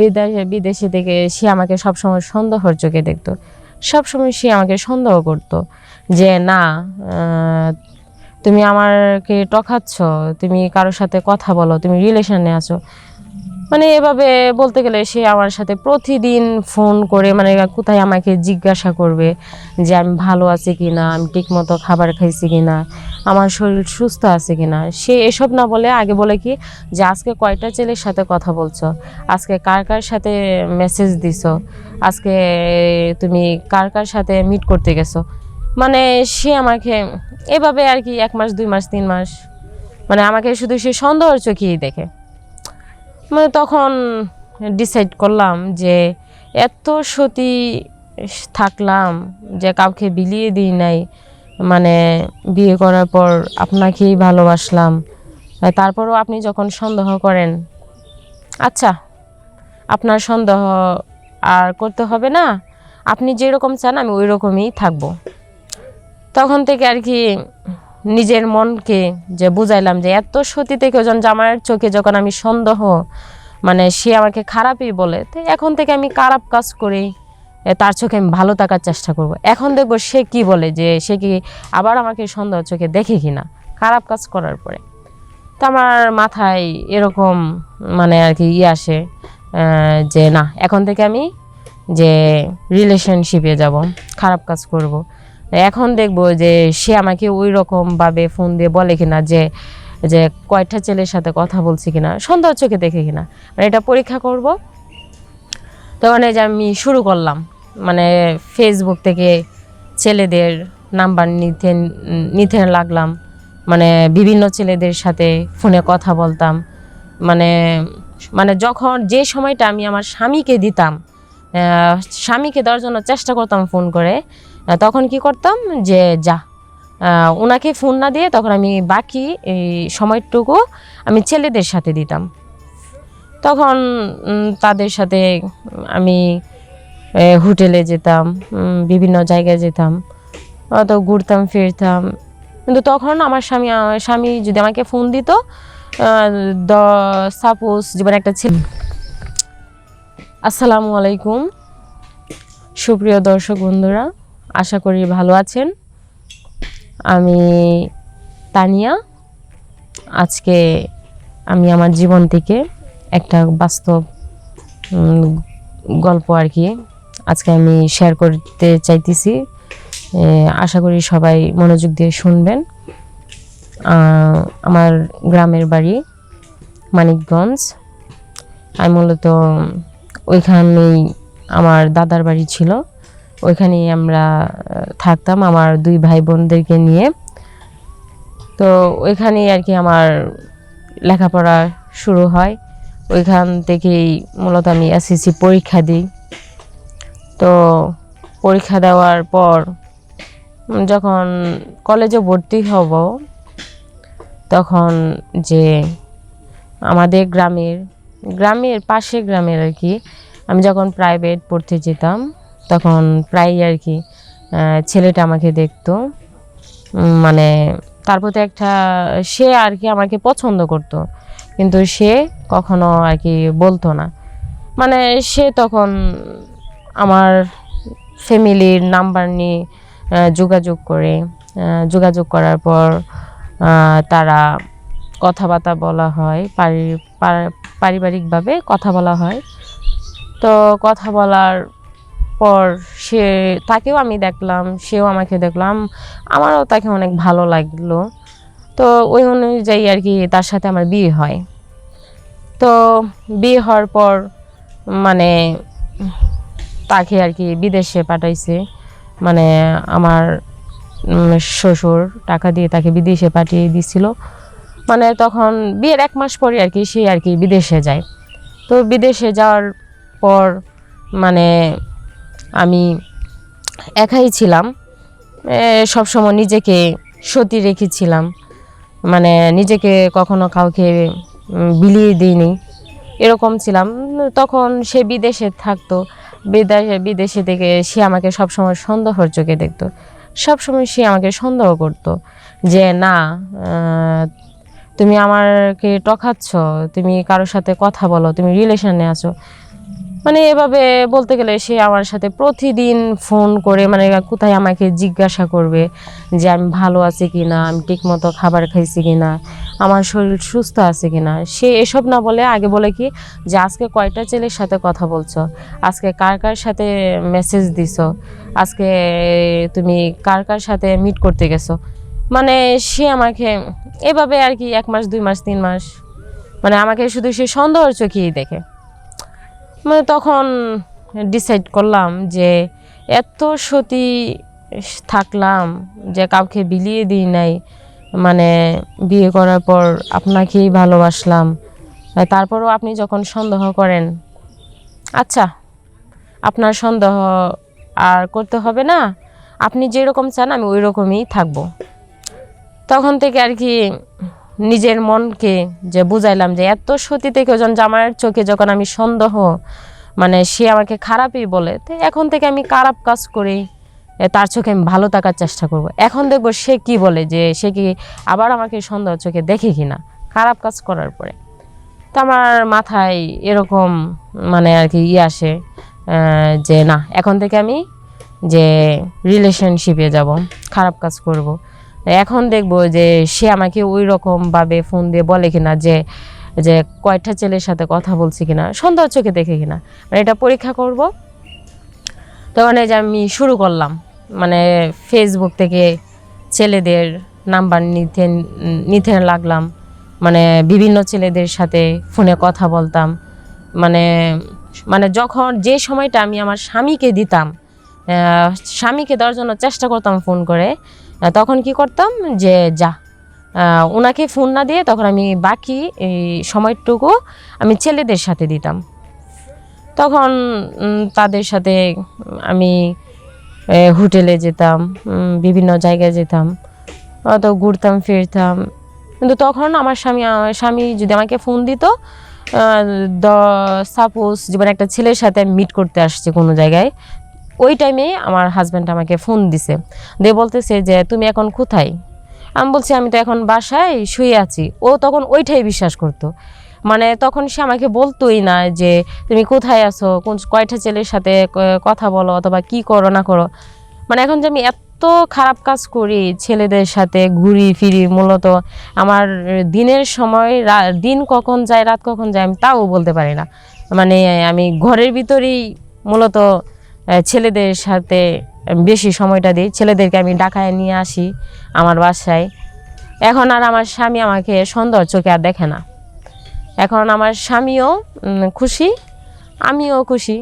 বিদেশে বিদেশে থেকে সে আমাকে সবসময় সন্দেহর চোখে দেখতো। সবসময় সে আমাকে সন্দেহ করত যে, না তুমি আমাকে টকাচ্ছ, তুমি কারোর সাথে কথা বলো, তুমি রিলেশনে আছো। মানে এভাবে বলতে গেলে সে আমার সাথে প্রতিদিন ফোন করে মানে কোথায় আমাকে জিজ্ঞাসা করবে যে আমি ভালো আছি কি না আমি ঠিকমতো খাবার খাইছি কি না আমার শরীর সুস্থ আছে কি না সে এসব না বলে আগে বলে কি যে আজকে কয়টা ছেলের সাথে কথা বলছো? আজকে কার কার সাথে মেসেজ দিছো? আজকে তুমি কার কার সাথে মিট করতে গেছো? মানে সে আমাকে এভাবে আর কি এক মাস, দুই মাস, তিন মাস মানে আমাকে শুধু সে সন্দেহর চোখেই দেখে। মানে তখন ডিসাইড করলাম যে এত সতী থাকলাম যে কাউকে বিলিয়ে দিই নাই। মানে বিয়ে করার পর আপনাকেই ভালোবাসলাম। তারপরও আপনি যখন সন্দেহ করেন আচ্ছা আপনার সন্দেহ আর করতে হবে না, আপনি যেরকম চান আমি ওই রকমই থাকব। তখন থেকে আর কি নিজের মনকে যে বুঝাইলাম যে এত সতী থেকে ওজন জামাইয়ের চোখে যখন আমি সন্দেহ মানে সে আমাকে খারাপই বলে, তো এখন থেকে আমি খারাপ কাজ করি তার চোখে আমি ভালো থাকার চেষ্টা করব। এখন দেখব সে কি বলে যে সে কি আবার আমাকে সন্দেহ চোখে দেখে কিনা, খারাপ কাজ করার পরে। তো আমার মাথায় এরকম মানে আর কি ইয়ে আসে যে না, এখন থেকে আমি যে রিলেশনশিপে যাব, খারাপ কাজ করব। এখন দেখব যে সে আমাকে ওই রকম ভাবে ফোন দিয়ে বলে কিনা যে যে কয়টা ছেলের সাথে কথা বলছি কিনা সন্দেহ চোখে দেখে কিনা। মানে এটা পরীক্ষা করব। তখন এই যে আমি শুরু করলাম। মানে ফেসবুক থেকে ছেলেদের নাম্বার নিতে নিতে লাগলাম। মানে বিভিন্ন ছেলেদের সাথে ফোনে কথা বলতাম। মানে মানে যখন যে সময়টা আমি আমার স্বামীকে দিতাম স্বামীকে দেওয়ার জন্য চেষ্টা করতাম ফোন করে তখন কি করতাম যে, যা ওনাকে ফোন না দিয়ে তখন আমি বাকি এই সময়টুকু আমি ছেলেদের সাথে দিতাম। তখন তাদের সাথে আমি হোটেলে যেতাম বিভিন্ন জায়গায় যেতাম হয়তো ঘুরতাম, ফিরতাম। কিন্তু তখন আমার স্বামী স্বামী যদি আমাকে ফোন দিত দ সাপোজ যেমন একটা ছেলে আসসালামু আলাইকুম। সুপ্রিয় দর্শক বন্ধুরা আশা করি ভালো আছেন। আমি তানিয়া। আজকে আমি আমার জীবন থেকে একটা বাস্তব গল্প আর কি আজকে আমি শেয়ার করতে চাইতেছি। আশা করি সবাই মনোযোগ দিয়ে শুনবেন। আমার গ্রামের বাড়ি মানিকগঞ্জ। আমি মূলত ওইখানেই আমার দাদার বাড়ি ছিল। ওইখানেই আমরা থাকতাম আমার দুই ভাই বোনদেরকে নিয়ে। তো ওইখানেই আর কি আমার লেখাপড়া শুরু হয়। ওইখান থেকেই মূলত আমি এসএসসি পরীক্ষা দিই। তো পরীক্ষা দেওয়ার পর যখন কলেজে ভর্তি হব, তখন যে আমাদের গ্রামের গ্রামের পাশে গ্রামের আর কি, আমি যখন প্রাইভেট পড়তে যেতাম তখন প্রায় আর কি ছেলেটা আমাকে দেখতো। মানে তার প্রতি একটা, সে আর কি আমাকে পছন্দ করতো। কিন্তু সে কখনো আর কি বলতো না। মানে সে তখন আমার ফ্যামিলির নাম্বার নিয়ে যোগাযোগ করে যোগাযোগ করার পর তারা কথাবার্তা বলা হয়, পারি- পারিবারিকভাবে কথা বলা হয়। তো কথা বলার পর সে, তাকেও আমি দেখলাম, সেও আমাকে দেখলাম। আমারও তাকে অনেক ভালো লাগল। তো ওই অনুযায়ী আর কি তার সাথে আমার বিয়ে হয়। তো বিয়ে হওয়ার পর মানে তাকে আর কি বিদেশে পাঠাইছে। মানে আমার শ্বশুর টাকা দিয়ে তাকে বিদেশে পাঠিয়ে দিছিল। মানে তখন বিয়ের এক মাস পরে আর কি সে আর কি বিদেশে যায়। তো বিদেশে যাওয়ার পর মানে আমি একাই ছিলাম। সবসময় নিজেকে সতী রেখেছিলাম। মানে নিজেকে কখনো কাউকে বিলিয়ে দিইনি। এরকম ছিলাম। তখন সে বিদেশে থাকতো। বিদেশে বিদেশে থেকে সে আমাকে সবসময় সন্দেহর চোখে দেখতো। সবসময় সে আমাকে সন্দেহ করতো যে, না তুমি আমাকে টকাচ্ছ, তুমি কারোর সাথে কথা বলো, তুমি রিলেশনে আছো। মানে এভাবে বলতে গেলে সে আমার সাথে প্রতিদিন ফোন করে মানে কোথায় আমাকে জিজ্ঞাসা করবে যে আমি ভালো আছি কি না আমি ঠিকমতো খাবার খাইছি কি না আমার শরীর সুস্থ আছে কি না সে এসব না বলে, আগে বলে কি যে আজকে কয়টা ছেলের সাথে কথা বলছো? আজকে কার কার সাথে মেসেজ দিছো? আজকে তুমি কার কার সাথে মিট করতে গেছো? মানে সে আমাকে এভাবে আর কি এক মাস, দুই মাস, তিন মাস মানে আমাকে শুধু সে সন্দেহর চোখেই দেখে। মানে তখন ডিসাইড করলাম যে এত সতী থাকলাম যে কাউকে বিলিয়ে দিই নাই। মানে বিয়ে করার পর আপনাকেই ভালোবাসলাম। তারপরও আপনি যখন সন্দেহ করেন আচ্ছা আপনার সন্দেহ আর করতে হবে না, আপনি যেরকম চান আমি ওই রকমই থাকব। তখন থেকে আর কি নিজের মনকে যে বুঝাইলাম যে এত সতী থেকে যখন জামাইয়ের চোখে যখন আমি সন্দেহ মানে সে আমাকে খারাপই বলে, তো এখন থেকে আমি খারাপ কাজ করি তার চোখে আমি ভালো থাকার চেষ্টা করব। এখন দেখব সে কি বলে যে সে কি আবার আমাকে সন্দেহ চোখে দেখে কিনা, খারাপ কাজ করার পরে। তো আমার মাথায় এরকম মানে আর কি ইয়ে আসে যে না, এখন থেকে আমি যে রিলেশনশিপে যাব, খারাপ কাজ করব। এখন দেখব যে সে আমাকে ওই রকম ভাবে ফোন দিয়ে বলে কিনা যে যে কয়টা ছেলের সাথে কথা বলছি কিনা সন্দেহ চোখে দেখে কিনা। মানে এটা পরীক্ষা করব। তখন এই যে আমি শুরু করলাম। মানে ফেসবুক থেকে ছেলেদের নাম্বার নিতে নিতে লাগলাম। মানে বিভিন্ন ছেলেদের সাথে ফোনে কথা বলতাম। মানে মানে যখন যে সময়টা আমি আমার স্বামীকে দিতাম স্বামীকে দেওয়ার জন্য চেষ্টা করতাম ফোন করে তখন কি করতাম যে, যা। ওনাকে ফোন না দিয়ে তখন আমি বাকি এই সময়টুকু আমি ছেলেদের সাথে দিতাম। তখন তাদের সাথে আমি হোটেলে যেতাম বিভিন্ন জায়গায় যেতাম। অত ঘুরতাম, ফিরতাম। কিন্তু তখন আমার স্বামী স্বামী যদি আমাকে ফোন দিত সাপোজ যেমন একটা ছেলের সাথে মিট করতে আসছি কোনো জায়গায় ওই টাইমে আমার হাজব্যান্ড আমাকে ফোন দিছে। দিয়ে বলতেছে যে, তুমি এখন কোথায়? আমি বলছি, আমি তো এখন বাসায় শুয়ে আছি। ও তখন ওইটাই বিশ্বাস করতো। মানে তখন সে আমাকে বলতোই না যে, তুমি কোথায় আছো? কোন কয়টা ছেলের সাথে কথা বলো অথবা কি করো না করো? মানে এখন যে আমি এত খারাপ কাজ করি ছেলেদের সাথে ঘুরি ফিরি মূলত, আমার দিনের সময় দিন কখন যায়, রাত কখন যায় আমি তাও বলতে পারি না। মানে আমি ঘরের ভিতরেই মূলত ছেলেদের সাথে বেশি সময়টা দিই। ছেলেদেরকে আমি ডাকায় নিয়ে আসি আমার বাসায়। এখন আর আমার স্বামী আমাকে সুন্দর চোখে আর দেখে না। এখন আমার স্বামীও খুশি, আমিও খুশি।